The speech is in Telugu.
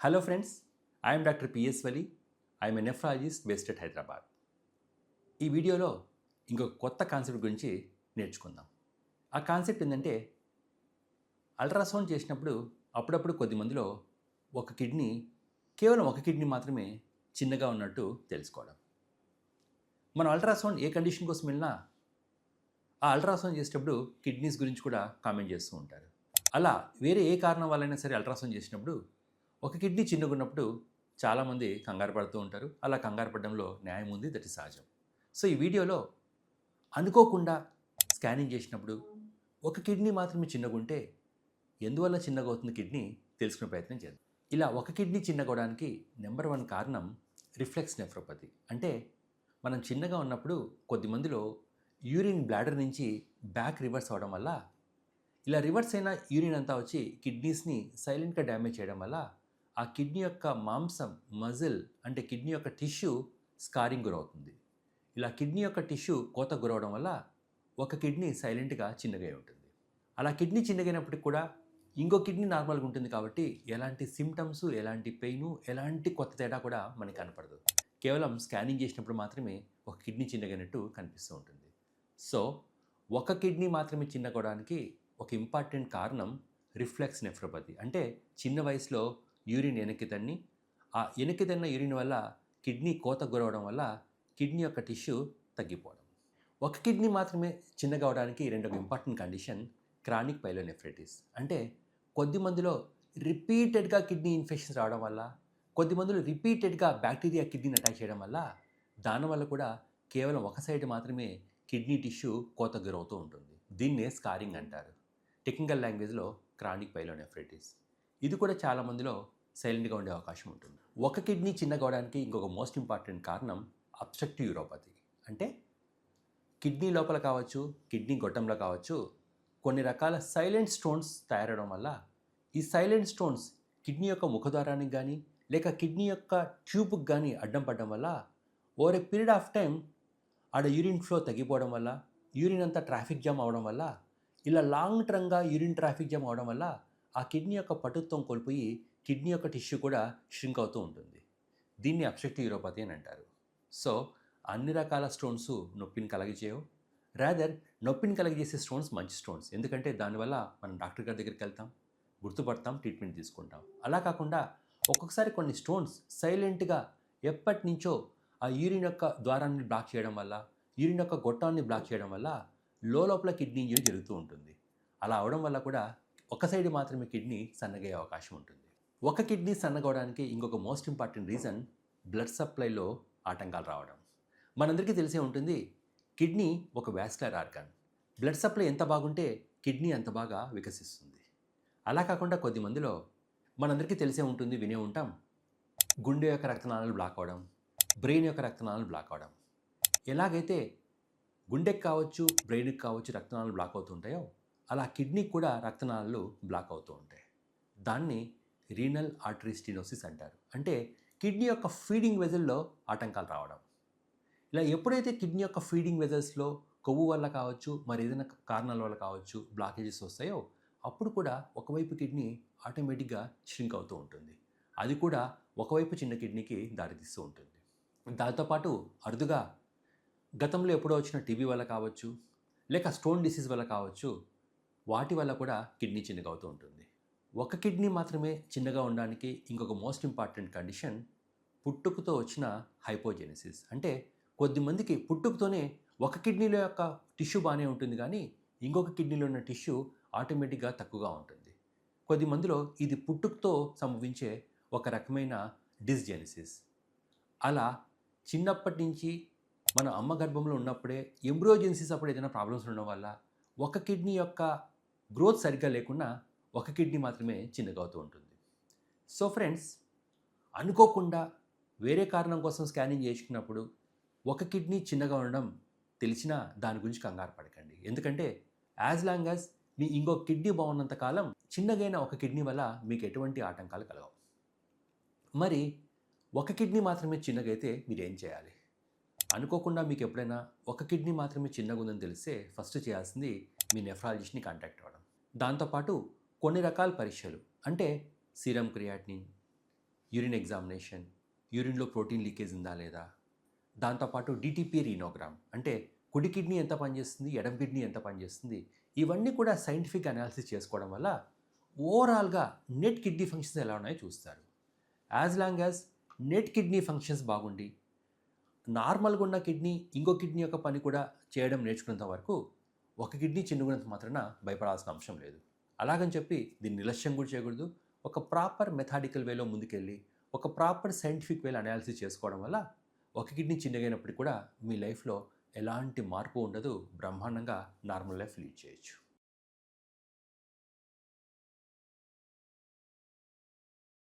Hello friends I'm doctor PS Wali I'm a nephrologist based at Hyderabad ఈ వీడియోలో ఇంకొక కొత్త కాన్సెప్ట్ గురించి నేర్చుకుందాం. ఆ కాన్సెప్ట్ ఏంటంటే అల్ట్రాసౌండ్ చేసినప్పుడు అప్పుడప్పుడు కొద్ది మందిలో ఒక కిడ్నీ కేవలం ఒక కిడ్నీ మాత్రమే చిన్నగా ఉన్నట్టు తెలుసుకోవడం. మనం అల్ట్రాసౌండ్ ఏ కండిషన్ కోసం వెళ్ళినా ఆ అల్ట్రాసౌండ్ చేసేటప్పుడు కిడ్నీస్ గురించి కూడా కామెంట్ చేస్తూ ఉంటారు. అలా వేరే ఏ కారణం వల్లైనా సరే అల్ట్రాసౌండ్ చేసినప్పుడు ఒక కిడ్నీ చిన్నగున్నప్పుడు చాలామంది కంగారు పడుతూ ఉంటారు. అలా కంగారు పడడంలో న్యాయం ఉంది దట్ సహజం. సో ఈ వీడియోలో అనుకోకుండా స్కానింగ్ చేసినప్పుడు ఒక కిడ్నీ మాత్రమే చిన్నగుంటే ఎందువల్ల చిన్నగా అవుతుంది కిడ్నీ తెలుసుకునే ప్రయత్నం చేద్దాం. ఇలా ఒక కిడ్నీ చిన్నగవడానికి నెంబర్ వన్ కారణం రిఫ్లెక్స్ నెఫ్రోపతి. అంటే మనం చిన్నగా ఉన్నప్పుడు కొద్ది మందిలో యూరిన్ బ్లాడర్ నుంచి బ్యాక్ రివర్స్ అవడం వల్ల ఇలా రివర్స్ అయిన యూరిన్ అంతా వచ్చి కిడ్నీస్ని సైలెంట్గా డ్యామేజ్ చేయడం వల్ల ఆ కిడ్నీ యొక్క మాంసం మజిల్ అంటే కిడ్నీ యొక్క టిష్యూ స్కారింగ్ గురవుతుంది. ఇలా కిడ్నీ యొక్క టిష్యూ కోత గురవడం వల్ల ఒక కిడ్నీ సైలెంట్గా చిన్నగా ఉంటుంది. అలా కిడ్నీ చిన్నగైనప్పటికి కూడా ఇంకో కిడ్నీ నార్మల్గా ఉంటుంది కాబట్టి ఎలాంటి సిమ్టమ్స్ ఎలాంటి పెయిన్ ఎలాంటి కొత్త తేడా కూడా మనకి కనపడదు. కేవలం స్కానింగ్ చేసినప్పుడు మాత్రమే ఒక కిడ్నీ చిన్నగైనట్టు కనిపిస్తూ ఉంటుంది. సో ఒక కిడ్నీ మాత్రమే చిన్నగవడానికి ఒక ఇంపార్టెంట్ కారణం రిఫ్లెక్స్ నెఫ్రోపతి. అంటే చిన్న వయసులో యూరిన్ వెనక్కి తన్ని. ఆ వెనక్కి తన్న యూరిన్ వల్ల కిడ్నీ కోత గురవడం వల్ల కిడ్నీ యొక్క టిష్యూ తగ్గిపోవడం. ఒక కిడ్నీ మాత్రమే చిన్నగా అవడానికి రెండవ ఇంపార్టెంట్ కండిషన్ క్రానిక్ పైలోనెఫ్రైటిస్. అంటే కొద్ది మందిలో రిపీటెడ్గా కిడ్నీ ఇన్ఫెక్షన్స్ రావడం వల్ల కొద్ది మందిలో రిపీటెడ్గా బ్యాక్టీరియా కిడ్నీని అటాక్ చేయడం వల్ల దానివల్ల కూడా కేవలం ఒక సైడ్ మాత్రమే కిడ్నీ టిష్యూ కోత గురవుతూ ఉంటుంది. దీన్నే స్కారింగ్ అంటారు. టెక్నికల్ లాంగ్వేజ్లో క్రానిక్ పైలోనెఫ్రైటిస్. ఇది కూడా చాలా మందిలో సైలెంట్గా ఉండే అవకాశం ఉంటుంది. ఒక కిడ్నీ చిన్నగా అవడానికి ఇంకొక మోస్ట్ ఇంపార్టెంట్ కారణం అబ్స్ట్రక్టివ్ యూరోపతి అంటే కిడ్నీ లోపల కావచ్చు కిడ్నీ గొట్టంలో కావచ్చు కొన్ని రకాల సైలెంట్ స్టోన్స్ తయారవడం వల్ల ఈ సైలెంట్ స్టోన్స్ కిడ్నీ యొక్క ముఖద్వారానికి కానీ లేక కిడ్నీ యొక్క ట్యూబ్కి కానీ అడ్డం పడడం వల్ల over a period of time ఆడ యూరిన్ ఫ్లో తగ్గిపోవడం వల్ల యూరిన్ అంతా ట్రాఫిక్ జామ్ అవడం వల్ల ఇలా లాంగ్ టర్మ్గా యూరిన్ ట్రాఫిక్ జామ్ అవడం వల్ల ఆ కిడ్నీ యొక్క పటుత్వం కోల్పోయి కిడ్నీ యొక్క టిష్యూ కూడా షింక్ అవుతూ ఉంటుంది. దీన్ని అబ్స్ట్రక్టివ్ యూరోపతి అని అంటారు. సో అన్ని రకాల స్టోన్స్ నొప్పిని కలగజేయవు. రాదర్ నొప్పిని కలగజేసే స్టోన్స్ మంచి స్టోన్స్ ఎందుకంటే దానివల్ల మనం డాక్టర్ గారి దగ్గరికి వెళ్తాం గుర్తుపడతాం ట్రీట్మెంట్ తీసుకుంటాం. అలా కాకుండా ఒక్కొక్కసారి కొన్ని స్టోన్స్ సైలెంట్గా ఎప్పటి నుంచో ఆ యూరిన్ యొక్క ద్వారాన్ని బ్లాక్ చేయడం వల్ల యూరిన్ యొక్క గొట్టాన్ని బ్లాక్ చేయడం వల్ల లోపల కిడ్నీ ఇంజరీ జరుగుతూ ఉంటుంది. అలా అవడం వల్ల కూడా ఒక సైడ్ మాత్రమే కిడ్నీ సన్నగయ్యే అవకాశం ఉంటుంది. ఒక కిడ్నీ సన్నగవడానికి ఇంకొక మోస్ట్ ఇంపార్టెంట్ రీజన్ బ్లడ్ సప్లైలో ఆటంకాలు రావడం. మనందరికీ తెలిసే ఉంటుంది కిడ్నీ ఒక వ్యాస్కులర్ ఆర్గాన్ బ్లడ్ సప్లై ఎంత బాగుంటే కిడ్నీ అంత బాగా వికసిస్తుంది. అలా కాకుండా కొద్ది మందిలో మనందరికీ తెలిసే ఉంటుంది వినే ఉంటాం గుండె యొక్క రక్తనాళాలు బ్లాక్ అవడం బ్రెయిన్ యొక్క రక్తనాళాలు బ్లాక్ అవడం. ఎలాగైతే గుండెకి కావచ్చు బ్రెయిన్కి కావచ్చు రక్తనాళాలు బ్లాక్ అవుతుంటాయో అలా కిడ్నీకి కూడా రక్తనాళాలు బ్లాక్ అవుతూ ఉంటాయి. దాన్ని రీనల్ ఆర్టరీ స్టీనోసిస్ అంటారు. అంటే కిడ్నీ యొక్క ఫీడింగ్ వెజల్లో ఆటంకాలు రావడం. ఇలా ఎప్పుడైతే కిడ్నీ యొక్క ఫీడింగ్ వెజల్స్లో కొవ్వు వల్ల కావచ్చు మరి ఏదైనా కారణాల వల్ల కావచ్చు బ్లాకేజెస్ వస్తాయో అప్పుడు కూడా ఒకవైపు కిడ్నీ ఆటోమేటిక్గా ష్రింక్ అవుతూ ఉంటుంది. అది కూడా ఒకవైపు చిన్న కిడ్నీకి దారితీస్తూ ఉంటుంది. దాంతోపాటు అరుదుగా గతంలో ఎప్పుడో వచ్చిన టీబీ వల్ల కావచ్చు లేక స్టోన్ డిసీజ్ వల్ల కావచ్చు వాటి వల్ల కూడా కిడ్నీ చిన్నగా అవుతూ ఉంటుంది. ఒక కిడ్నీ మాత్రమే చిన్నగా ఉండడానికి ఇంకొక మోస్ట్ ఇంపార్టెంట్ కండిషన్ పుట్టుకతో వచ్చిన హైపోజెనిసిస్. అంటే కొద్దిమందికి పుట్టుకతోనే ఒక కిడ్నీలో యొక్క టిష్యూ బాగానే ఉంటుంది కానీ ఇంకొక కిడ్నీలో ఉన్న టిష్యూ ఆటోమేటిక్గా తక్కువగా ఉంటుంది. కొద్దిమందిలో ఇది పుట్టుకతో సంభవించే ఒక రకమైన డిస్జెనిసిస్. అలా చిన్నప్పటి నుంచి మన అమ్మ గర్భంలో ఉన్నప్పుడే ఎంబ్రియోజెన్సిస్ అప్పుడు ఏదైనా ప్రాబ్లమ్స్ ఉండడం వల్ల ఒక కిడ్నీ యొక్క గ్రోత్ సరిగ్గా లేకుండా ఒక కిడ్నీ మాత్రమే చిన్నగా అవుతూ ఉంటుంది. సో ఫ్రెండ్స్ అనుకోకుండా వేరే కారణం కోసం స్కానింగ్ చేసుకున్నప్పుడు ఒక కిడ్నీ చిన్నగా ఉండడం తెలిసినా దాని గురించి కంగారు పడకండి. ఎందుకంటే యాజ్ లాంగ్ యాజ్ మీ ఇంకో కిడ్నీ బాగున్నంత కాలం చిన్నగైన ఒక కిడ్నీ వల్ల మీకు ఎటువంటి ఆటంకాలు కలగవు. మరి ఒక కిడ్నీ మాత్రమే చిన్నగైతే మీరు ఏం చేయాలి? అనుకోకుండా మీకు ఎప్పుడైనా ఒక కిడ్నీ మాత్రమే చిన్నగా ఉందని తెలిస్తే ఫస్ట్ చేయాల్సింది మీ నెఫ్రాలజిస్ట్ని కాంటాక్ట్ అవ్వడం. దాంతోపాటు కొన్ని రకాల పరీక్షలు. అంటే సీరం క్రియాటినిన్ యూరిన్ ఎగ్జామినేషన్ యూరిన్లో ప్రోటీన్ లీకేజ్ ఉందా లేదా? దాంతోపాటు డిటిపి రీనోగ్రామ్. అంటే కుడి కిడ్నీ ఎంత పనిచేస్తుంది ఎడం కిడ్నీ ఎంత పనిచేస్తుంది? ఇవన్నీ కూడా సైంటిఫిక్ అనాలిసిస్ చేసుకోవడం వల్ల ఓవరాల్గా నెట్ కిడ్నీ ఫంక్షన్స్ ఎలా ఉన్నాయో చూస్తారు. As long as net kidney functions బాగుండి నార్మల్గా ఉన్న కిడ్నీ ఇంకో కిడ్నీ యొక్క పని కూడా చేయడం నేర్చుకున్నంత వరకు ఒక కిడ్నీ చిన్నుకున్నంత మాత్రాన భయపడాల్సిన అంశం లేదు. అలాగని చెప్పి దీన్ని నిర్లక్ష్యం కూడా చేయకూడదు. ఒక ప్రాపర్ మెథాడికల్ వేలో ముందుకెళ్ళి ఒక ప్రాపర్ సైంటిఫిక్ వేలో అనాలిసిస్ చేసుకోవడం వల్ల ఒక కిడ్నీ చిన్నగైనప్పటికీ కూడా మీ లైఫ్లో ఎలాంటి మార్పు ఉండదు బ్రహ్మాండంగా నార్మల్ లైఫ్ లీడ్ చేయొచ్చు.